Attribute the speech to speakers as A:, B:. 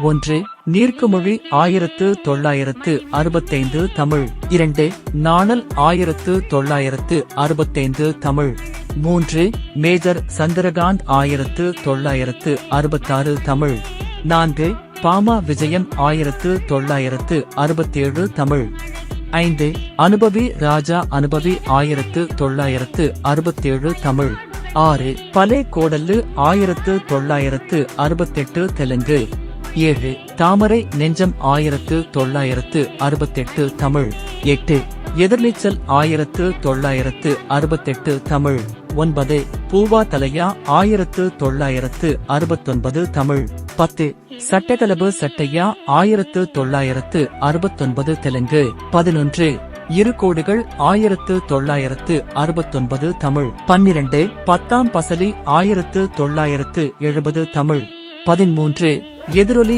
A: ஒன்று நீர்க்குமொழி ஆயிரத்து தொள்ளாயிரத்து அறுபத்தைந்து தமிழ். இரண்டு நாணல் ஆயிரத்து தொள்ளாயிரத்து அறுபத்தைந்து தமிழ். மூன்று மேஜர் சந்திரகாந்த் ஆயிரத்து தொள்ளாயிரத்து அறுபத்தாறு தமிழ். நான்கு பாமா விஜயம் ஆயிரத்து தொள்ளாயிரத்து அறுபத்தேழு தமிழ். ஐந்து அனுபவி ராஜா அனுபவி ஆயிரத்து தொள்ளாயிரத்து அறுபத்தேழு தமிழ். ஆறு பலே கோடல்லு ஆயிரத்து தொள்ளாயிரத்து அறுபத்தெட்டு தெலுங்கு. ஏழு தாமரை நெஞ்சம் ஆயிரத்து தொள்ளாயிரத்து அறுபத்தெட்டு தமிழ். எட்டு எதிர்நீச்சல் ஆயிரத்து தொள்ளாயிரத்து அறுபத்தெட்டு தமிழ். ஒன்பது பூவா தலையா ஆயிரத்து தொள்ளாயிரத்து அறுபத்தொன்பது தமிழ். பத்து சட்டகலபு சட்டையா ஆயிரத்து தொள்ளாயிரத்து அறுபத்தொன்பது தெலுங்கு. பதினொன்று இரு கோடுகள் ஆயிரத்து தொள்ளாயிரத்து அறுபத்தொன்பது தமிழ். பன்னிரண்டு பத்தாம் பசலி ஆயிரத்து தொள்ளாயிரத்து எழுபது தமிழ். பதிமூன்று ఎదురొలి